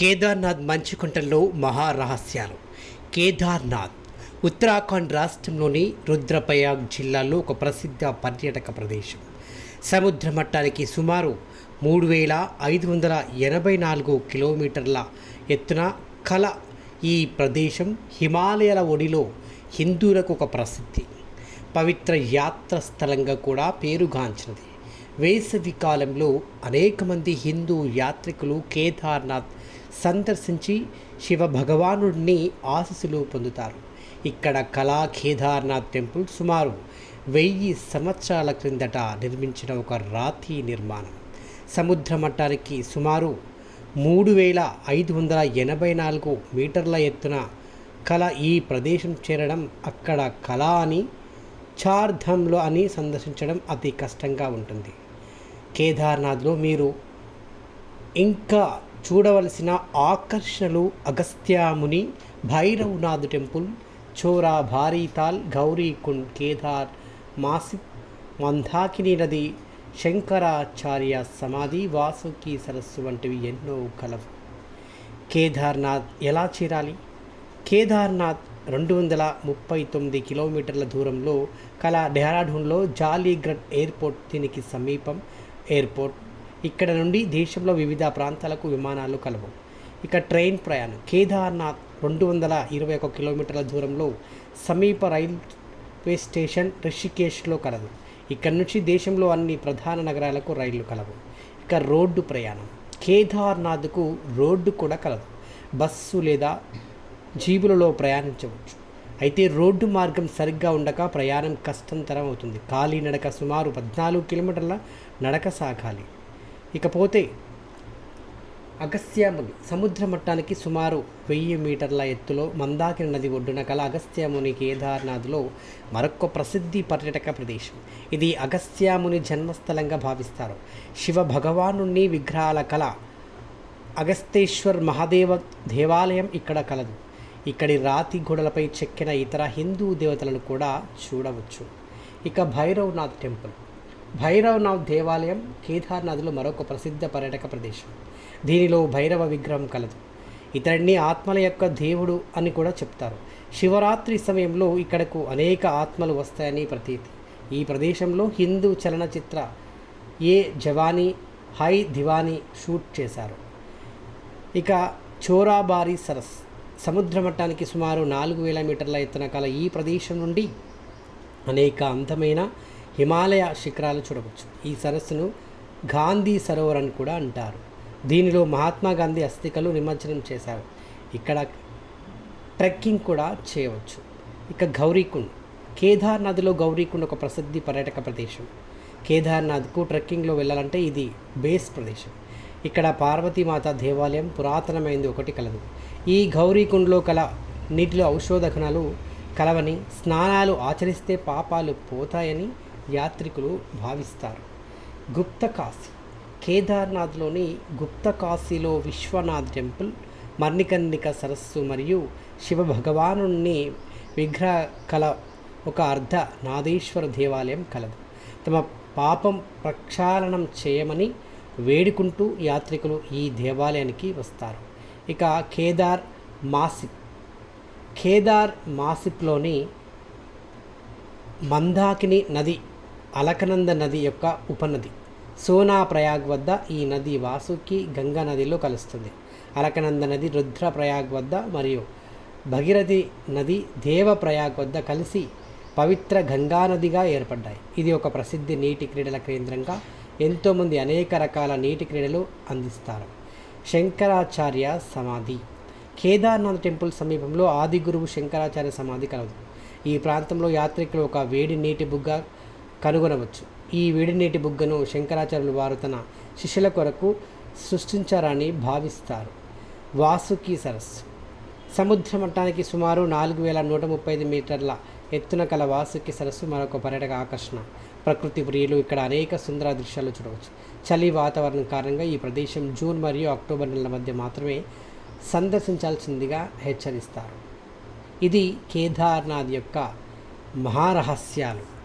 కేదార్నాథ్ మంచుకుంటల్లో మహారహస్యాలు. కేదార్నాథ్ ఉత్తరాఖండ్ రాష్ట్రంలోని రుద్రప్రయాగ్ జిల్లాలో ఒక ప్రసిద్ధ పర్యాటక ప్రదేశం. సముద్ర మట్టానికి సుమారు మూడు వేల ఐదు వందల ఎనభై నాలుగు కిలోమీటర్ల ఎత్తున కల ఈ ప్రదేశం హిమాలయాల ఒడిలో హిందువులకు ఒక ప్రసిద్ధి. పవిత్ర యాత్ర స్థలంగా కూడా పేరుగాంచినది వేసవి కాలంలో అనేక మంది హిందూ యాత్రికులు కేదార్నాథ్ సందర్శించి శివ భగవానుడిని ఆశీస్సులు పొందుతారు. ఇక్కడ కళా కేదార్నాథ్ టెంపుల్ సుమారు వెయ్యి సంవత్సరాల క్రిందట నిర్మించిన ఒక రాతి నిర్మాణం. సముద్ర మట్టానికి సుమారు మూడు వేల ఐదు వందల ఎనభై నాలుగు మీటర్ల ఎత్తున కళ ఈ ప్రదేశం చేరడం అక్కడ కళ అని చార్ధంలో అని సందర్శించడం అతి కష్టంగా ఉంటుంది. కేదార్నాథ్లో మీరు ఇంకా చూడవలసిన ఆకర్షణలు అగస్త్యాముని భైరవనాథ్ టెంపుల్ చోరా భారీతాల్ గౌరీకుండ్ కేదార్ మాసిక్ మందాకిని నది శంకరాచార్య సమాధి వాసుకి సరస్సు వంటివి ఎన్నో కలవు. కేదార్నాథ్ ఎలా చేరాలి? కేదార్నాథ్ రెండు వందల ముప్పై తొమ్మిది కిలోమీటర్ల దూరంలో కల డెహ్రాడూన్లో జాలీగ్రడ్ ఎయిర్పోర్ట్ దీనికి సమీపం. ఎయిర్పోర్ట్ ఇక్కడ నుండి దేశంలో వివిధ ప్రాంతాలకు విమానాలు కలవు. ఇక ట్రైన్ ప్రయాణం. కేదార్నాథ్ రెండు వందల ఇరవై ఒక కిలోమీటర్ల దూరంలో సమీప రైల్వే స్టేషన్ రిషికేశ్లో కలదు. ఇక్కడ నుంచి దేశంలో అన్ని ప్రధాన నగరాలకు రైళ్ళు కలవు. ఇక రోడ్డు ప్రయాణం. కేదార్నాథ్కు రోడ్డు కూడా కలదు. బస్సు లేదా జీబులలో ప్రయాణించవచ్చు. అయితే రోడ్డు మార్గం సరిగ్గా ఉండక ప్రయాణం కష్టంతరం అవుతుంది కాలినడక సుమారు పద్నాలుగు కిలోమీటర్ల నడక సాగాలి. ఇకపోతే అగస్త్యముని సముద్ర మట్టానికి సుమారు వెయ్యి మీటర్ల ఎత్తులో మందాకిని నది ఒడ్డున కల అగస్త్యముని కేదార్నాథ్లో మరొక ప్రసిద్ధి పర్యాటక ప్రదేశం. ఇది అగస్త్యముని జన్మస్థలంగా భావిస్తారు. శివ భగవాను విగ్రహాల కళ అగస్తేశ్వర్ మహాదేవ దేవాలయం ఇక్కడ కలదు. ఇక్కడి రాతి గోడలపై చెక్కిన ఇతర హిందూ దేవతలను కూడా చూడవచ్చు. ఇక భైరవ్నాథ్ టెంపుల్. భైరవనాథ్ దేవాలయం కేదార్నాథ్లో మరొక ప్రసిద్ధ పర్యాటక ప్రదేశం. దీనిలో భైరవ విగ్రహం కలదు. ఇతడిని ఆత్మల యొక్క దేవుడు అని కూడా చెప్తారు. శివరాత్రి సమయంలో ఇక్కడకు అనేక ఆత్మలు వస్తాయని ప్రతీతి. ఈ ప్రదేశంలో హిందూ చలనచిత్ర ఏ జవానీ హై దివానీ షూట్ చేశారు. ఇక చోరాబారి సరస్. సముద్ర మట్టానికి సుమారు నాలుగు వేల మీటర్ల ఎత్తున కల ఈ ప్రదేశం నుండి అనేక అందమైన హిమాలయ శిఖరాలు చూడవచ్చు. ఈ సరస్సును గాంధీ సరోవర్ అని కూడా అంటారు. దీనిలో మహాత్మా గాంధీ అస్థికలు నిమజ్జనం చేశారు. ఇక్కడ ట్రెక్కింగ్ కూడా చేయవచ్చు. ఇక గౌరీకుండ్. కేదార్నాథ్లో గౌరీకుండ్ ఒక ప్రసిద్ధి పర్యాటక ప్రదేశం. కేదార్నాథ్కు ట్రెక్కింగ్లో వెళ్ళాలంటే ఇది బేస్ ప్రదేశం. ఇక్కడ పార్వతీమాత దేవాలయం పురాతనమైనది ఒకటి కలదు. ఈ గౌరీకుండ్లో కల నీటిలో ఔషధ కలవని స్నానాలు ఆచరిస్తే పాపాలు పోతాయని యాత్రికులు భావిస్తారు. గుప్త కాశీ కేదార్నాథ్లోని గుప్త కాశీలో విశ్వనాథ్ టెంపుల్ మర్ణికర్ణిక సరస్సు మరియు శివ భగవాను విగ్రహ కల ఒక అర్ధ నాదేశ్వర దేవాలయం కలదు. తమ పాపం ప్రక్షాళనం చేయమని వేడుకుంటూ యాత్రికులు ఈ దేవాలయానికి వస్తారు. ఇక కేదార్ మాసిక్ కేదార్ మాసిక్లోని మందాకిని నది అలకనంద నది యొక్క ఉపనది. సోనా ప్రయాగ్ వద్ద ఈ నది వాసుకి గంగా నదిలో కలుస్తుంది. అలకనంద నది రుద్ర ప్రయాగ్ వద్ద మరియు భగీరథి నది దేవ ప్రయాగ్ వద్ద కలిసి పవిత్ర గంగా నదిగా ఏర్పడ్డాయి. ఇది ఒక ప్రసిద్ధి నీటి క్రీడల కేంద్రంగా ఎంతోమంది అనేక రకాల నీటి క్రీడలు అందిస్తారు. శంకరాచార్య సమాధి. కేదార్నాథ్ టెంపుల్ సమీపంలో ఆది గురువు శంకరాచార్య సమాధి కలదు. ఈ ప్రాంతంలో యాత్రికులు ఒక వేడి నీటి బుగ్గ కనుగొనవచ్చు. ఈ వేడి నీటి బుగ్గను శంకరాచార్యులు వారు తన శిష్యుల కొరకు సృష్టించారని భావిస్తారు. వాసుకి సరస్సు. సముద్ర మట్టానికి సుమారు నాలుగు వేల నూట ముప్పై ఐదు మీటర్ల ఎత్తున కల వాసుకి సరస్సు మరొక పర్యాటక ఆకర్షణ. ప్రకృతి ప్రియులు ఇక్కడ అనేక సుందర దృశ్యాలు చూడవచ్చు. చలి వాతావరణం కారణంగా ఈ ప్రదేశం జూన్ మరియు అక్టోబర్ నెలల మధ్య మాత్రమే సందర్శించాల్సిందిగా హెచ్చరిస్తారు. ఇది కేదార్నాథ్ యొక్క మహారహస్యాలు.